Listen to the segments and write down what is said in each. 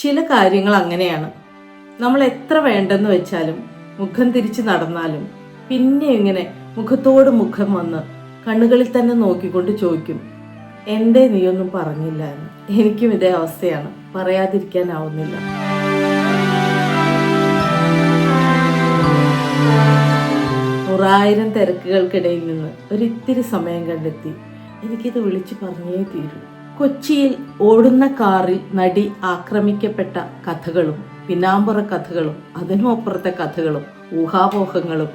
ചില കാര്യങ്ങൾ അങ്ങനെയാണ്. നമ്മൾ എത്ര വേണ്ടെന്ന് വെച്ചാലും മുഖം തിരിച്ച് നടന്നാലും പിന്നെ ഇങ്ങനെ മുഖത്തോട് മുഖം വന്ന് കണ്ണുകളിൽ തന്നെ നോക്കിക്കൊണ്ട് ചോദിക്കും എന്തേ നീയൊന്നും പറഞ്ഞില്ല? എന്ന്. എനിക്കും ഇതേ അവസ്ഥയാണ്. പറയാതിരിക്കാനാവുന്നില്ല. നൂറായിരം തിരക്കുകൾക്കിടയിൽ നിന്ന് ഒരിത്തിരി സമയം കണ്ടെത്തി എനിക്കിത് വിളിച്ചു പറഞ്ഞേ തീരൂ. കൊച്ചിയിൽ ഓടുന്ന കാറിൽ നടി ആക്രമിക്കപ്പെട്ട കഥകളും പിന്നാമ്പുറ കഥകളും അതിനും അപ്പുറത്തെ കഥകളും ഊഹാപോഹങ്ങളും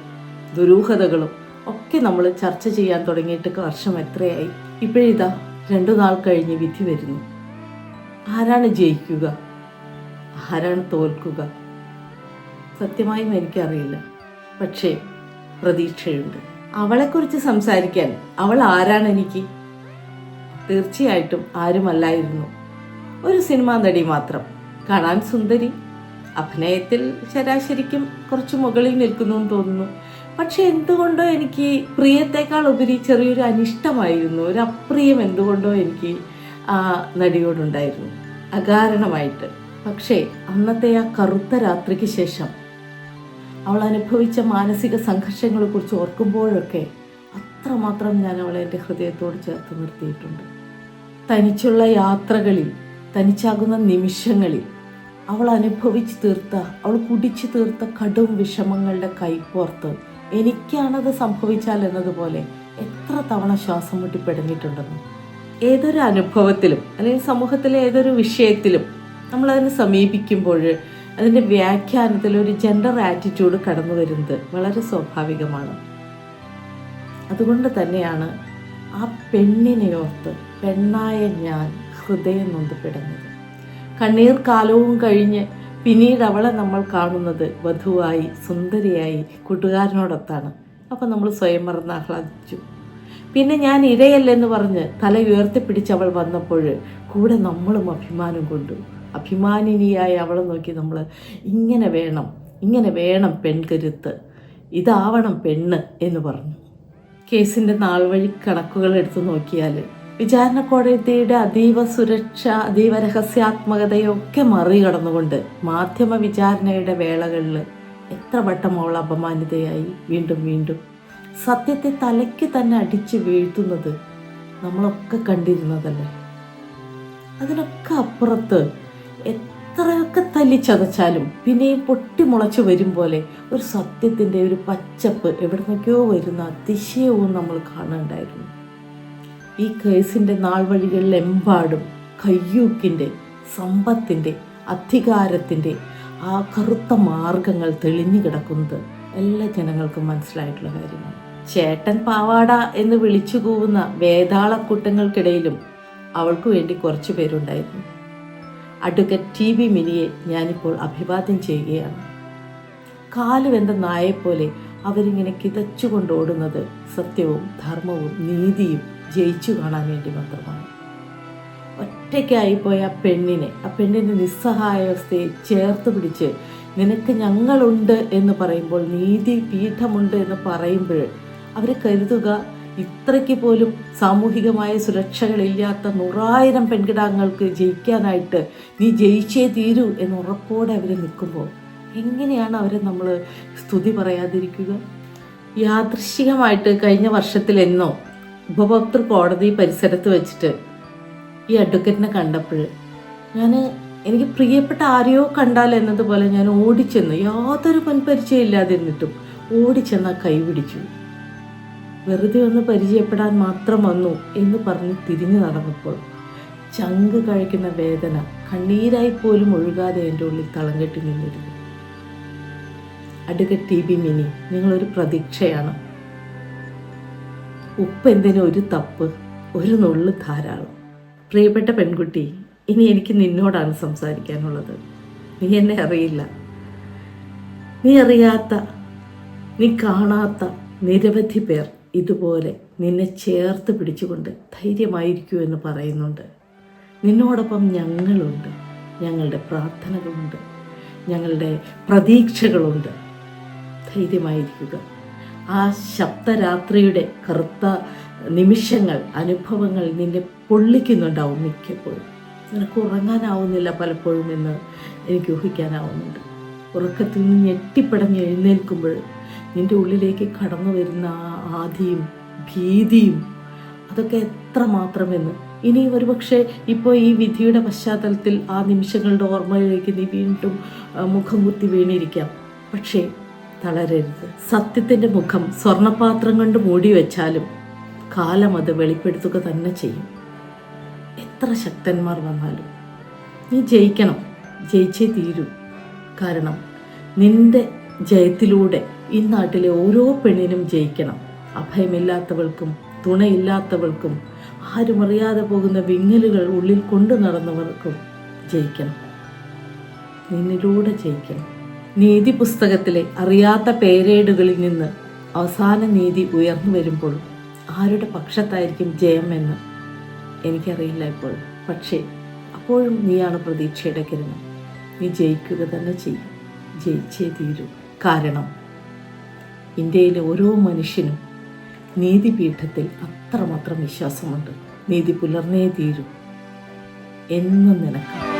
ദുരൂഹതകളും ഒക്കെ നമ്മൾ ചർച്ച ചെയ്യാൻ തുടങ്ങിയിട്ട് വർഷം എത്രയായി? ഇപ്പോഴിതാ രണ്ടു നാൾ കഴിഞ്ഞ് വിധി വരുന്നു. ആരാണ് ജയിക്കുക? ആരാണ് തോൽക്കുക? സത്യമായും എനിക്കറിയില്ല. പക്ഷേ പ്രതീക്ഷയുണ്ട്. അവളെക്കുറിച്ച് സംസാരിക്കാൻ അവൾ ആരാണ് എനിക്ക് തീർച്ചയായിട്ടും ആരുമല്ലായിരുന്നു. ഒരു സിനിമാ നടി മാത്രം. കാണാൻ സുന്ദരി. അഭിനയത്തിൽ ശരാശരിക്കും കുറച്ച് മുകളിൽ നിൽക്കുന്നു എന്ന് തോന്നുന്നു. പക്ഷെ എന്തുകൊണ്ടോ എനിക്ക് പ്രിയത്തെക്കാൾ ഉപരി ചെറിയൊരു അനിഷ്ടമായിരുന്നു. ഒരു അപ്രിയം എന്തുകൊണ്ടോ എനിക്ക് ആ നടിയോടുണ്ടായിരുന്നു. അകാരണമായിട്ട്. പക്ഷേ അന്നത്തെ ആ കറുത്ത രാത്രിക്ക് ശേഷം അവൾ അനുഭവിച്ച മാനസിക സംഘർഷങ്ങളെക്കുറിച്ച് ഓർക്കുമ്പോഴൊക്കെ അത്രമാത്രം ഞാൻ അവളെ എന്റെ ഹൃദയത്തോട് ചേർത്ത് നിർത്തിയിട്ടുണ്ട്. തനിച്ചുള്ള യാത്രകളിൽ തനിച്ചാകുന്ന നിമിഷങ്ങളിൽ അവൾ അനുഭവിച്ചു തീർത്ത അവൾ കുടിച്ചു തീർത്ത കടും വിഷമങ്ങളുടെ കൈപ്പോർത്ത് എനിക്കാണത് സംഭവിച്ചാൽ എന്നതുപോലെ എത്ര തവണ ശ്വാസം മുട്ടി പെടഞ്ഞിട്ടുണ്ടെന്ന് ഏതൊരു അനുഭവത്തിലും അല്ലെങ്കിൽ സമൂഹത്തിലെ ഏതൊരു വിഷയത്തിലും നമ്മൾ അതിനെ സമീപിക്കുമ്പോൾ അതിന്റെ വ്യാഖ്യാനത്തിൽ ഒരു ജെൻഡർ ആറ്റിറ്റ്യൂഡ് കടന്നു വരുന്നത് വളരെ സ്വാഭാവികമാണ്. അതുകൊണ്ട് തന്നെയാണ് ആ പെണ്ണിനെ ഓർത്ത് പെണ്ണായ ഞാൻ ഹൃദയം നൊന്തപ്പെടുന്നത് കണ്ണീർ കാലവും കഴിഞ്ഞ് പിന്നീട് അവളെ നമ്മൾ കാണുന്നത് വധുവായി സുന്ദരിയായി കൂട്ടുകാരനോടൊത്താണ്. അപ്പം നമ്മൾ സ്വയം മറന്ന് ആഹ്ലാദിച്ചു. പിന്നെ ഞാൻ ഇരയല്ലെന്ന് പറഞ്ഞ് തല ഉയർത്തിപ്പിടിച്ച് അവൾ വന്നപ്പോൾ കൂടെ നമ്മളും അഭിമാനം കൊണ്ടു. അഭിമാനിനിയായി അവളെ നോക്കി നമ്മൾ ഇങ്ങനെ വേണം ഇങ്ങനെ വേണം പെൺകരുത്ത്. ഇതാവണം പെണ്ണ് എന്ന് പറഞ്ഞു. കേസിന്റെ നാൾ വഴി കണക്കുകൾ എടുത്തു നോക്കിയാൽ വിചാരണ കോടതിയുടെ അതീവ സുരക്ഷ അതീവ രഹസ്യാത്മകതയൊക്കെ മറികടന്നുകൊണ്ട് മാധ്യമ വിചാരണയുടെ വേളകളിൽ എത്ര വട്ടം അവൾ അപമാനിതയായി വീണ്ടും വീണ്ടും സത്യത്തെ തലയ്ക്ക് തന്നെ അടിച്ച് വീഴ്ത്തുന്നത് നമ്മളൊക്കെ കണ്ടിരുന്നതല്ലേ? അതിനൊക്കെ അപ്പുറത്ത് എത്രയൊക്കെ തല്ലി ചതച്ചാലും പിന്നെയും പൊട്ടിമുളച്ചു വരും പോലെ ഒരു സത്യത്തിന്റെ ഒരു പച്ചപ്പ് എവിടെ നിന്നൊക്കെയോ വരുന്ന അതിശയവും നമ്മൾ കാണണ്ടായിരുന്നു. ഈ കേസിന്റെ നാൾ വഴികളിലെമ്പാടും കയ്യൂക്കിന്റെ സമ്പത്തിന്റെ അധികാരത്തിന്റെ ആ കറുത്ത മാർഗങ്ങൾ തെളിഞ്ഞു കിടക്കുന്നത് എല്ലാ ജനങ്ങൾക്കും മനസ്സിലായിട്ടുള്ള കാര്യമാണ്. ചേട്ടൻ പാവാട എന്ന് വിളിച്ചു കൂവുന്ന വേതാളക്കൂട്ടങ്ങൾക്കിടയിലും അവൾക്ക് വേണ്ടി കുറച്ചു പേരുണ്ടായിരുന്നു. അഡ്വക്കറ്റ് ടി ബി മിനിയെ ഞാനിപ്പോൾ അഭിവാദ്യം ചെയ്യുകയാണ്. കാലുവെന്ത നായെപ്പോലെ അവരിങ്ങനെ കിതച്ചുകൊണ്ട് ഓടുന്നത് സത്യവും ധർമ്മവും നീതിയും ജയിച്ചു കാണാൻ വേണ്ടി മാത്രമാണ്. ഒറ്റയ്ക്കായിപ്പോയ ആ പെണ്ണിനെ ആ പെണ്ണിന്റെ നിസ്സഹായാവസ്ഥയെ ചേർത്ത് പിടിച്ച് നിനക്ക് ഞങ്ങളുണ്ട് എന്ന് പറയുമ്പോൾ നീതി പീഠമുണ്ട് എന്ന് പറയുമ്പോൾ അവർ കരുതുക ഇത്രയ്ക്ക് പോലും സാമൂഹികമായ സുരക്ഷകളില്ലാത്ത നൂറായിരം പെൺകിടാങ്ങൾക്ക് ജയിക്കാനായിട്ട് നീ ജയിച്ചേ തീരൂ എന്ന് ഉറപ്പോടെ അവർ നിൽക്കുമ്പോൾ എങ്ങനെയാണ് അവരെ നമ്മൾ സ്തുതി പറയാതിരിക്കുക? യാദൃശികമായിട്ട് കഴിഞ്ഞ വർഷത്തിലെന്നോ ഉപഭോക്തൃ കോടതി പരിസരത്ത് വെച്ചിട്ട് ഈ അഡ്വക്കറ്റിനെ കണ്ടപ്പോൾ ഞാൻ എനിക്ക് പ്രിയപ്പെട്ട ആരെയോ കണ്ടാൽ എന്നതുപോലെ ഞാൻ ഓടിച്ചെന്ന് യാതൊരു മുൻപരിചയം ഇല്ലാതിരുന്നിട്ടും ഓടിച്ചെന്ന് കൈ പിടിച്ചു. വെറുതെ ഒന്ന് പരിചയപ്പെടാൻ മാത്രം വന്നു എന്ന് പറഞ്ഞ് തിരിഞ്ഞു നടന്നപ്പോൾ ചങ്ക് കഴിക്കുന്ന വേദന കണ്ണീരായി പോലും ഒഴുകാതെ എന്റെ ഉള്ളിൽ തളം കെട്ടി നിന്നിരുന്നു. അടുക്ക ടി ബി മിനി നിങ്ങളൊരു പ്രതീക്ഷയാണ്. ഉപ്പ് എന്തിനും ഒരു തപ്പ് ഒരു നുള്ളു ധാരാളം. പ്രിയപ്പെട്ട പെൺകുട്ടി ഇനി എനിക്ക് നിന്നോടാണ് സംസാരിക്കാനുള്ളത്. നീ എന്നെ അറിയില്ല. നീ അറിയാത്ത നീ കാണാത്ത നിരവധി പേർ. ഇതുപോലെ നിന്നെ ചേർത്ത് പിടിച്ചുകൊണ്ട് ധൈര്യമായിരിക്കൂ എന്ന് പറയുന്നുണ്ട്. നിന്നോടൊപ്പം ഞങ്ങളുണ്ട്. ഞങ്ങളുടെ പ്രാർത്ഥനകളുണ്ട്. ഞങ്ങളുടെ പ്രതീക്ഷകളുണ്ട്. ധൈര്യമായിരിക്കുക. ആ ശബ്ദരാത്രിയുടെ കറുത്ത നിമിഷങ്ങൾ അനുഭവങ്ങൾ നിന്നെ പൊള്ളിക്കുന്നുണ്ടാവും മിക്കപ്പോഴും. നിനക്ക് ഉറങ്ങാനാവുന്നില്ല പലപ്പോഴും എന്ന് എനിക്ക് ഊഹിക്കാനാവുന്നുണ്ട്. ഉറക്കത്തിൽ നിന്ന് ഞെട്ടിപ്പടഞ്ഞ് എഴുന്നേൽക്കുമ്പോൾ നിന്റെ ഉള്ളിലേക്ക് കടന്നു വരുന്ന ആ ആധിയും ഭീതിയും അതൊക്കെ എത്ര മാത്രമെന്ന്. ഇനി ഒരുപക്ഷെ ഇപ്പോൾ ഈ വിധിയുടെ പശ്ചാത്തലത്തിൽ ആ നിമിഷങ്ങളുടെ ഓർമ്മയിലേക്ക് നീ വീണ്ടും മുഖം കുത്തി വീണിരിക്കാം. പക്ഷേ തളരരുത്. സത്യത്തിന്റെ മുഖം സ്വർണപാത്രം കൊണ്ട് മൂടി വെച്ചാലും കാലം അത് വെളിപ്പെടുത്തുക തന്നെ ചെയ്യും. എത്ര ശക്തന്മാർ വന്നാലും. നീ ജയിക്കണം. ജയിച്ചേ തീരൂ. കാരണം നിന്റെ ജയത്തിലൂടെ ഈ നാട്ടിലെ ഓരോ പെണ്ണിനും ജയിക്കണം. അഭയമില്ലാത്തവൾക്കും തുണയില്ലാത്തവൾക്കും ആരും അറിയാതെ പോകുന്ന വിങ്ങലുകൾ ഉള്ളിൽ കൊണ്ടു നടന്നവർക്കും ജയിക്കണം. നിന്നിലൂടെ ജയിക്കണം. നീതി പുസ്തകത്തിലെ അറിയാത്ത പേരേടുകളിൽ നിന്ന് അവസാന നീതി ഉയർന്നു വരുമ്പോൾ ആരുടെ പക്ഷത്തായിരിക്കും ജയം എന്ന് എനിക്കറിയില്ല ഇപ്പോൾ. പക്ഷേ അപ്പോഴും നീയാണ് പ്രതീക്ഷയുടെ കിരണം. നീ ജയിക്കുക തന്നെ ചെയ്യും. ജയിച്ചേ തീരൂ. കാരണം ഇന്ത്യയിലെ ഓരോ മനുഷ്യനും നീതിപീഠത്തിൽ അത്രമാത്രം വിശ്വാസമുണ്ട്. നീതി പുലർന്നേ തീരൂ. എന്നും നിനക്ക്